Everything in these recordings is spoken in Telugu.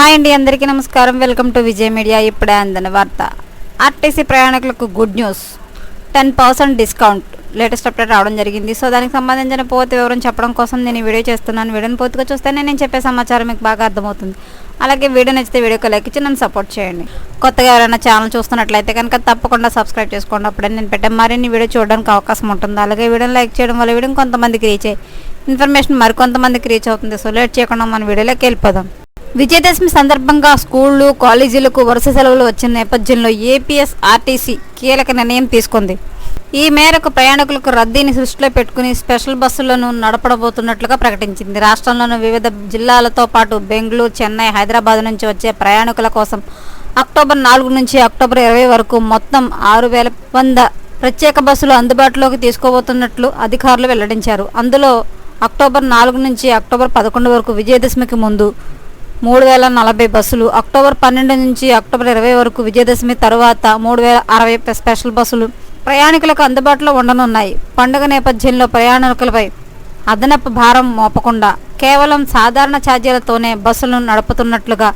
హాయ్ అండి అందరికీ నమస్కారం. వెల్కమ్ టు విజయ్ మీడియా ఇప్పుడే అందిన వార్త. ఆర్టీసీ ప్రయాణికులకు good news. Ten percent discount. Latest update రావడం జరిగింది. సో దానికి సంబంధించిన పూర్తి వివరం చెప్పడం కోసం నేను ఈ వీడియో చేస్తున్నాను. వీడియోని పూర్తిగా చూస్తేనే నేను చెప్పే సమాచారం మీకు బాగా అర్థమవుతుంది. అలాగే వీడియో నచ్చితే వీడియోకి లైక్ ఇచ్చి నన్ను సపోర్ట్ చేయండి. కొత్తగా ఎవరైనా ఛానల్ చూస్తున్నట్లయితే కనుక తప్పకుండా సబ్స్క్రైబ్ చేసుకోండి. అప్పుడే నేను పెట్టే మరిన్ని వీడియో చూడడానికి అవకాశం ఉంటుంది. అలాగే వీడియోని లైక్ చేయడం వల్ల వీడియో కొంతమందికి రీచ్ అయ్యి ఇన్ఫర్మేషన్ మరికొంతమందికి రీచ్ అవుతుంది. సో లేట్ చేయకుండా మన వీడియోలోకి వెళ్ళిపోదాం. విజయదశమి సందర్భంగా స్కూళ్ళు కాలేజీలకు వరుస సెలవులు వచ్చిన నేపథ్యంలో ఏపీఎస్ ఆర్టీసీ కీలక నిర్ణయం తీసుకుంది. ఈ మేరకు ప్రయాణికులకు రద్దీని దృష్టిలో పెట్టుకుని స్పెషల్ బస్సులను నడపడబోతున్నట్లుగా ప్రకటించింది. రాష్ట్రంలోని వివిధ జిల్లాలతో పాటు బెంగళూరు చెన్నై హైదరాబాద్ నుంచి వచ్చే ప్రయాణికుల కోసం అక్టోబర్ నాలుగు నుంచి అక్టోబర్ ఇరవై వరకు మొత్తం ఆరు వేల వంద ప్రత్యేక బస్సులు అందుబాటులోకి తీసుకోబోతున్నట్లు అధికారులు వెల్లడించారు. అందులో అక్టోబర్ నాలుగు నుంచి అక్టోబర్ పదకొండు వరకు విజయదశమికి ముందు మూడు వేల నలభై బస్సులు. అక్టోబర్ పన్నెండు నుంచి అక్టోబర్ ఇరవై వరకు విజయదశమి తరువాత మూడు వేల అరవై స్పెషల్ బస్సులు ప్రయాణికులకు అందుబాటులో ఉండనున్నాయి. పండుగ నేపథ్యంలో ప్రయాణికులపై అదనపు భారం మోపకుండా కేవలం సాధారణ ఛార్జీలతోనే బస్సులను నడుపుతున్నట్లుగా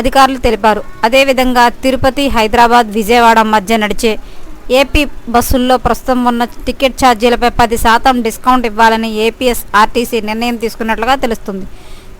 అధికారులు తెలిపారు. అదేవిధంగా తిరుపతి హైదరాబాద్ విజయవాడ మధ్య నడిచే ఏపీ బస్సుల్లో ప్రస్తుతం ఉన్న టికెట్ ఛార్జీలపై పది శాతం డిస్కౌంట్ ఇవ్వాలని ఏపీఎస్ ఆర్టీసీ నిర్ణయం తీసుకున్నట్లుగా తెలుస్తుంది.